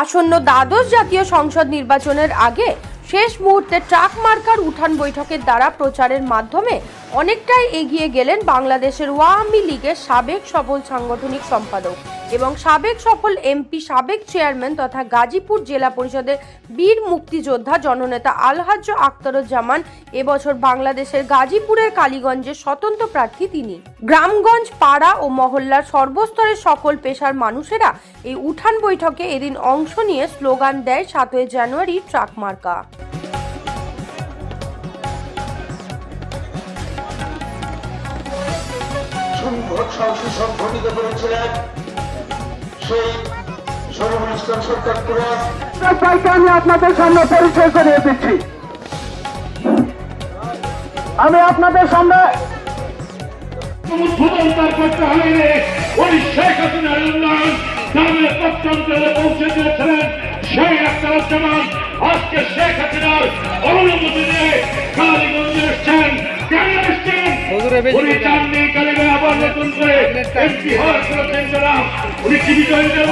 আসন্ন দ্বাদশ জাতীয় সংসদ নির্বাচনের আগে শেষ মুহূর্তে ট্রাক মার্কার উঠান বৈঠকের দ্বারা প্রচারের মাধ্যমে অনেকটাই এগিয়ে গেলেন বাংলাদেশের ওয়ামী লীগের সাবেক সফল সাংগঠনিক সম্পাদক। এবং সাবেক সফল এমপি, সাবেক চেয়ারম্যান তথা গাজীপুর জেলা পরিষদের বীর মুক্তিযোদ্ধা জননেতা আলহাজ্জ আখতারুজ্জামান এবছর বাংলাদেশের গাজীপুরের কালীগঞ্জের স্বতন্ত্র প্রার্থী তিনি। গ্রামগঞ্জ, পাড়া ও মহল্লার সর্বস্তরের সকল পেশার মানুষেরা এই উঠান বৈঠকে এদিন অংশ নিয়ে স্লোগান দেয় সাতই জানুয়ারি ট্রাক মার্কা। সংগঠিত করেছিলেন সেই সরকার আমি আপনাদের সামনে পরিচয় করিয়ে দিচ্ছি। আমি আপনাদের সামনে করতে হয়নি। ওই শেখ হাসিনার উন্নয়ন গ্রামের প্রত্যন্তরে পৌঁছে দিয়েছিলেন সেই আখতারুজ্জামান আজকে শেখ হাসিনার অনুমতি দিয়ে কালীগঞ্জে এসছেন। কেন এসছেন? উনি চাননি কালীগঞ্জ আবার নতুন করে এমপি হওয়ার উনি জীবিত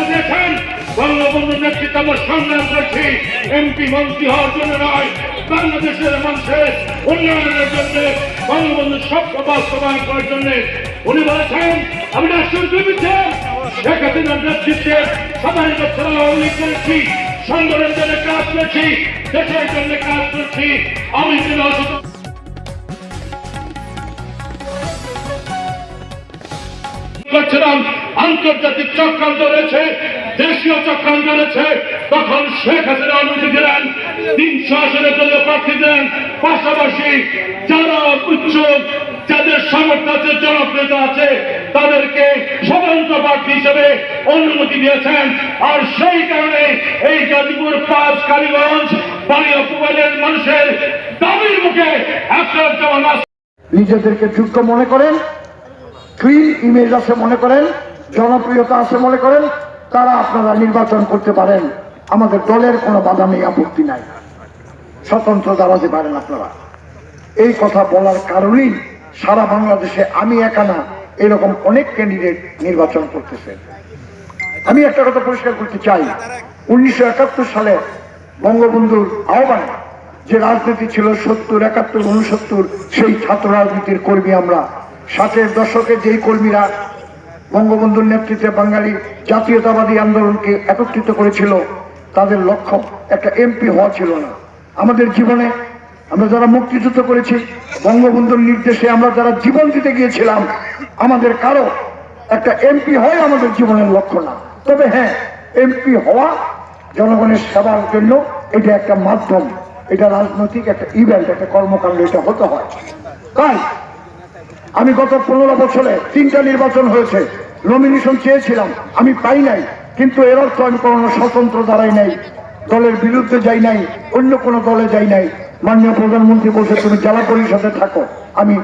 দিয়েছেন বঙ্গবন্ধু নেতৃত্ব আমরা সংগ্রাম করছি এমপি মন্ত্রী হওয়ার জন্য নয়। বাংলাদেশের মানুষের উন্নয়নের জন্য, বঙ্গবন্ধু স্বপ্ন বাস্তবায়ন করার জন্য উনি বলেছেন, আমি রাষ্ট্র জমিতে শেখ হাসিনার নেতৃত্বে সবাই আওয়ামী করেছি, সংগঠনের জন্য কাজ করেছি, দেশের জন্য কাজ করছি, আমি ছিল করছিলাম। আন্তর্জাতিক চক্রান্ত রয়েছে, দেশীয় চক্রান্ত রয়েছে। তখন শেখ হাসিনা অনুমতি দিলেন, তিনশো আসনের দলীয় প্রার্থী দেন পাশাপাশি যারা উচ্চ যাদের সামর্থ্য আছে, জনপ্রিয়তা আছে, তাদেরকে স্বতন্ত্র প্রার্থী হিসেবে অনুমতি দিয়েছেন। আর সেই কারণে এই গাজীপুর পাঁচ কালীগঞ্জ বাড়িয়া পুবাইলের মানুষের দাবির মুখে একটা জমান নিজেদেরকে যোগ্য মনে করেন ক্লিন ইমেজ আছে মনে করেন। জনপ্রিয়তা আছে মনে করেন, তারা আপনারা নির্বাচন করতে পারেন। আমাদের দলের কোনো বাধা নেই, আপত্তি নাই। স্বতন্ত্র দাঁড়াতে পারেন আপনারা। এই কথা বলার কারণেই সারা বাংলাদেশে আমি একা না, এরকম অনেক ক্যান্ডিডেট নির্বাচন করতেছে। আমি একটা কথা পরিষ্কার করতে চাই। উনিশশো একাত্তর সালে বঙ্গবন্ধুর আহ্বানে যে রাজনীতি ছিল সত্তর, একাত্তর, উনসত্তর, সেই ছাত্র রাজনীতির কর্মী আমরা। ষাটের দশকে যেই কর্মীরা বঙ্গবন্ধুর নেতৃত্বে বাঙালি জাতীয়তাবাদী আন্দোলনকে একত্রিত করেছিল, তাদের লক্ষ্য একটা এমপি হওয়া ছিল না। আমাদের জীবনে আমরা যারা মুক্তিযুদ্ধ করেছি, বঙ্গবন্ধুর নির্দেশে আমরা যারা জীবন দিতে গিয়েছিলাম, আমাদের কারও একটা এমপি হয় আমাদের জীবনের লক্ষ্য না। তবে হ্যাঁ এমপি হওয়া জনগণের সেবার জন্য এটা একটা মাধ্যম, এটা রাজনৈতিক একটা ইভেন্ট একটা কর্মকাণ্ড, এটা হতে হয়। তাই আমি গত পনেরো বছরে তিনটা নির্বাচন হয়েছে। নমিনেশন চেয়েছিলাম, আমি পাই নাই। কিন্তু এর অর্থ আমি কোনো স্বতন্ত্র দাঁড়াই নাই। দলের বিরুদ্ধে যাই নাই, অন্য কোনো দলে যাই নাই। মাননীয় প্রধানমন্ত্রী বলছে, তুমি জেলা পরিষদে থাকো। আমি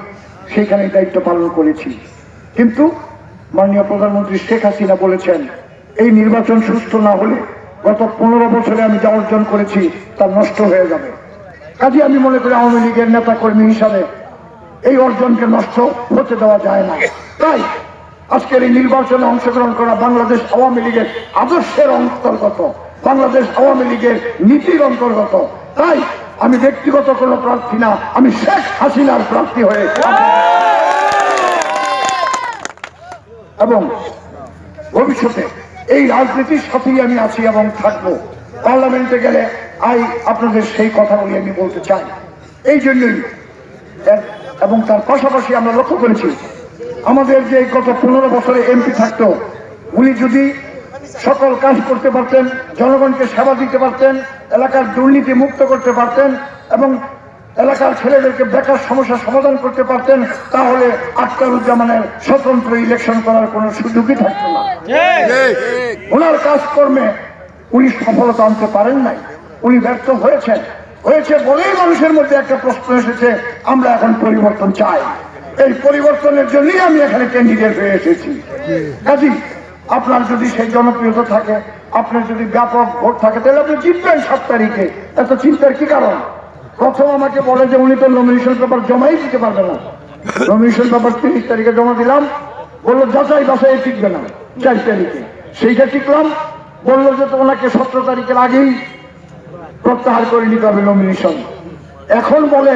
সেখানে দায়িত্ব পালন করেছি। কিন্তু মাননীয় প্রধানমন্ত্রী শেখ হাসিনা বলেছেন, এই নির্বাচন সুস্থ না হলে গত পনেরো বছরে আমি যা অর্জন করেছি তা নষ্ট হয়ে যাবে। কাজে আমি মনে করি আওয়ামী লীগের নেতা কর্মী হিসাবে এই অর্জনকে নষ্ট হতে দেওয়া যায় না। তাই আজকের এই নির্বাচনে অংশগ্রহণ করা বাংলাদেশ আওয়ামী লীগের আদর্শের অন্তর্গত, বাংলাদেশ আওয়ামী লীগের নীতির অন্তর্গত। তাই আমি ব্যক্তিগত কোনো প্রার্থী না, আমি শেখ হাসিনার প্রার্থী হয়ে এবং ভবিষ্যতে এই রাজনীতির সাথেই আমি আছি এবং থাকব। পার্লামেন্টে গেলে আই আপনাদের সেই কথাগুলি আমি বলতে চাই। এই জন্যই এবং তার পাশাপাশি আমরা লক্ষ্য করেছি আমাদের যে গত পনেরো বছরে এমপি থাকতো উনি যদি সকল কাজ করতে পারতেন জনগণকে সেবা দিতে পারতেন এলাকার দুর্নীতি মুক্ত করতে পারতেন এবং এলাকার ছেলেদেরকে বেকার সমস্যা সমাধান করতে পারতেন তাহলে আখতারুজ্জামানের স্বতন্ত্র ইলেকশন করার কোনো সুযোগই থাকতো না। ওনার কাজকর্মে উনি সফলতা আনতে পারেন নাই উনি ব্যর্থ হয়েছেন। হয়েছে বলেই মানুষের মধ্যে একটা প্রশ্ন এসেছে, আমরা এখন পরিবর্তন চাই। এই পরিবর্তনের জন্যই আমি এখানে ক্যান্ডিডেট হয়ে এসেছি। কাজী, আপনার যদি সেই জনপ্রিয়তা থাকে, আপনার যদি ব্যাপক ভোট থাকে, তাহলে আপনি জিতবেন সাত তারিখে। এত চিন্তার কি কারণ? প্রথম আমাকে বলে যে উনি তো নমিনেশন পেপার জমাই দিতে পারবে না। নমিনেশন পেপার তিরিশ তারিখে জমা দিলাম। বলল, যাচাই বাছাই টিকবে না। চার তারিখে। সেইটা টিকলাম। বলল যে তো ওনাকে সতেরো তারিখের আগেই প্রত্যাহার করে নিতে হবে নমিনেশন এখন বলে,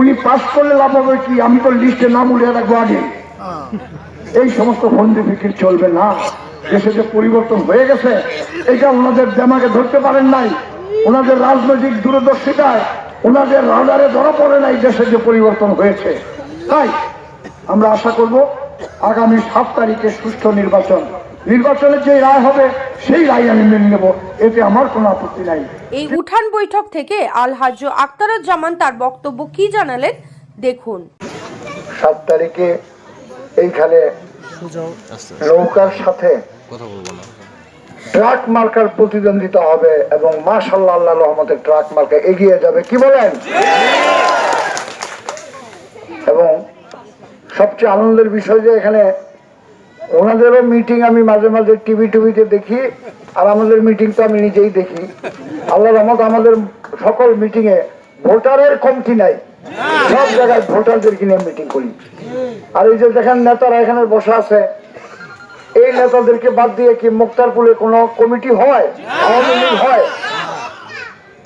উনি পাস করলে লাভ হবে কি? আমি তো লিস্টে নাম উঠে রাখব আগে। এই সমস্ত ফন্দি ফিকির চলবে না। দেশে যে পরিবর্তন হয়ে গেছে, এটা ওনাদের দেমাকে ধরতে পারেন নাই। ওনাদের রাজনৈতিক দূরদর্শিতায়, ওনাদের রাডারে ধরা পড়ে নাই দেশে যে পরিবর্তন হয়েছে। তাই আমরা আশা করব, আগামী সাত তারিখে সুষ্ঠু নির্বাচন। নির্বাচনের যে রায় হবে সেই রায় আমি মেনে নেব এতে আমার কোনো আপত্তি নাই। এই উঠান বৈঠক থেকে আক্তারুজ্জামান তার বক্তব্য কি জানালেন দেখুন। সাত তারিখে এইখানে নৌকার সাথে ট্রাক মার্কার প্রতিদ্বন্দ্বিতা হবে এবং মাশাল্লাহ আল্লাহ রহমতের ট্রাক মার্কা এগিয়ে যাবে কি বলেন? এবং সবচেয়ে আনন্দের বিষয় যে এখানে ওনাদেরও মিটিং আমি মাঝে মাঝে টিভি টিভিতে দেখি, আর আমাদের মিটিং তো আমি নিজেই দেখি। আল্লাহ রহমত আমাদের সকল মিটিং এ ভোটারের কমতি নাই। সব জায়গায় ভোটারদেরকে নিয়ে মিটিং করি। আর এই যে দেখেন নেতারা এখানে বসে আছে, এই নেতাদেরকে বাদ দিয়ে কি মুক্তারপুরে কোনো কমিটি হয়? আওয়ামী লীগ হয়?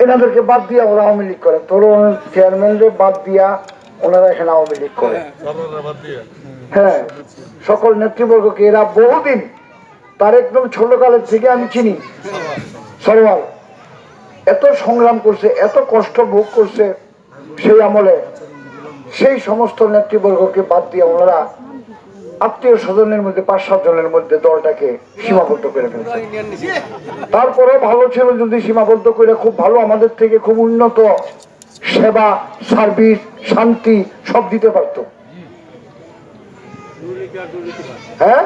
এনাদেরকে বাদ দিয়ে ওরা আওয়ামী লীগ করে। তরুণ চেয়ারম্যানদের বাদ দিয়া ওনারা এখানে আওয়ামী লীগ করে। হ্যাঁ সকল নেতৃবর্গকে এরা বহুদিন তার একদম ছোটকালের থেকে আমি চিনি। সরওয়াল এত সংগ্রাম করছে, এত কষ্ট ভোগ করছে সেই আমলে। সেই সমস্ত নেতৃবর্গকে বাদ দিয়ে ওনারা আত্মীয় স্বজনের মধ্যে, পাঁচ সাত জনের মধ্যে দলটাকে সীমাবদ্ধ করে ফেলছে। তারপরে ভালো ছিল যদি সীমাবদ্ধ করে, খুব ভালো আমাদের থেকে খুব উন্নত সেবা, সার্ভিস, শান্তি সব দিতে পারত। হ্যাঁ?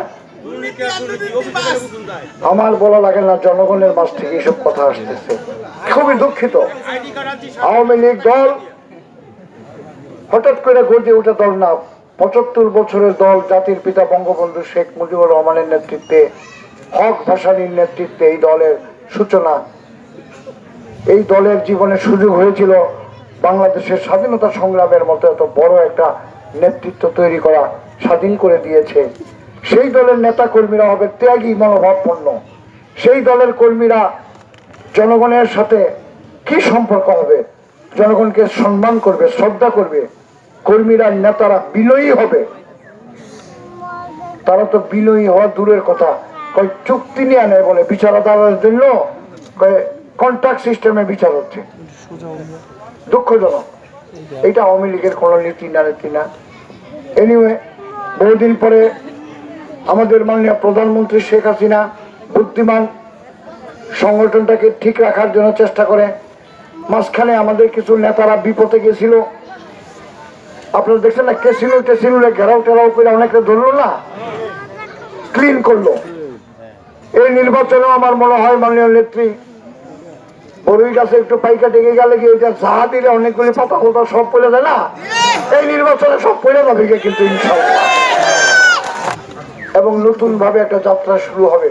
আমার বলা লাগে না জনগণের মাঝ থেকে এইসব কথা আসতেছে। খুবই দুঃখিত। আওয়ামী লীগ দল হঠাৎ করে গর্জে ওঠা দল না। পঁচাত্তর বছরের দল জাতির পিতা বঙ্গবন্ধু শেখ মুজিবুর রহমানের নেতৃত্বে হক ভাসানির নেতৃত্বে এই দলের সূচনা। এই দলের জীবনে সুযোগ হয়েছিল বাংলাদেশের স্বাধীনতা সংগ্রামের মতো এত বড় একটা নেতৃত্ব তৈরি করা। স্বাধীন করে দিয়েছে। সেই দলের নেতা কর্মীরা হবে ত্যাগী মনোভাবপন্ন সেই দলের কর্মীরা জনগণের সাথে কি সম্পর্ক হবে? জনগণকে সম্মান করবে, শ্রদ্ধা করবে। কর্মীরা, নেতারা বিলয়ী হবে। তারা তো বিলয়ী হওয়া দূরের কথা। কয়, চুক্তি নিয়ে নেয় বলে বিচার আদালতের জন্য। কন্ট্রাক্ট সিস্টেমে বিচার হচ্ছে। দুঃখজনক। এটা আওয়ামী লীগের কোনো নীতি না নীতি না। এনিওয়ে বহুদিন পরে আমাদের মাননীয় প্রধানমন্ত্রী শেখ হাসিনা বুদ্ধিমান সংগঠনটাকে ঠিক রাখার জন্য চেষ্টা করে। মাঝখানে আমাদের কিছু নেতারা বিপদে গেছিল। আপনারা দেখছেন না কেসিনো টেসিনো ঘেরাও টেরাও করে অনেকটা ধরলো না? ক্লিন করল। এই নির্বাচনে আমার মনে হয় মাননীয় নেত্রী বড়ই গাছে একটু পাইকা টেকে গেলে কি এটা যা দিলে অনেকগুলি পাতা কোথা সব পড়ে যায় না? এই নির্বাচনে সব পড়ে যাবে কিন্তু ইনশাল্লাহ। এবং নতুন ভাবে একটা যাত্রা শুরু হবে।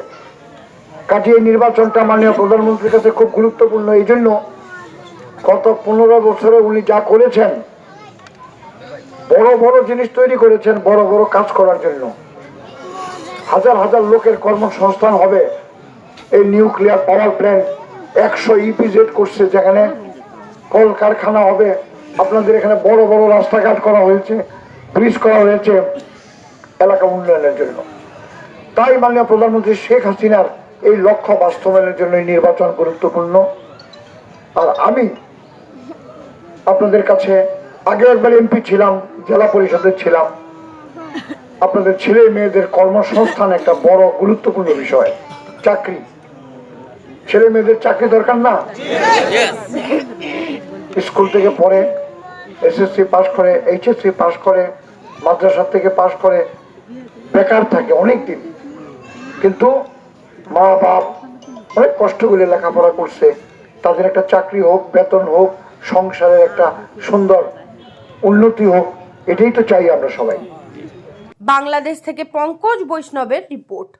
এই নির্বাচনটা মাননীয় প্রধানমন্ত্রীর কাছে খুব গুরুত্বপূর্ণ। এই জন্য গত পনেরো বছরে উনি যা করেছেন, বড় বড় জিনিস তৈরি করেছেন, বড় বড় কাজ করার জন্য। হাজার হাজার লোকের কর্মসংস্থান হবে। এই নিউক্লিয়ার পাওয়ার প্ল্যান্ট একশো ইপিজেড করছে যেখানে কল কারখানা হবে। আপনাদের এখানে বড় বড় রাস্তাঘাট করা হয়েছে, ব্রিজ করা হয়েছে এলাকা উন্নয়নের জন্য। তাই মাননীয় প্রধানমন্ত্রী শেখ হাসিনার এই লক্ষ্য বাস্তবায়নের জন্য নির্বাচন গুরুত্বপূর্ণ। আর আমি আপনাদের কাছে আগে একবার এমপি ছিলাম, জেলা পরিষদে ছিলাম। আপনাদের ছেলে মেয়েদের কর্মসংস্থান একটা বড় গুরুত্বপূর্ণ বিষয়, চাকরি। ছেলে মেয়েদের চাকরি দরকার না? স্কুল থেকে পড়ে, এসএসসি পাশ করে, এইচএসসি পাশ করে মাদ্রাসা থেকে পাশ করে, বেকার থাকে অনেক দিন কিন্তু মা বাপ অনেক কষ্ট করে লেখাপড়া করছে। তাদের একটা চাকরি হোক, বেতন হোক, সংসারের একটা সুন্দর উন্নতি হোক, এটাই তো চাই আমরা সবাই। বাংলাদেশ থেকে পঙ্কজ বৈষ্ণবের রিপোর্ট।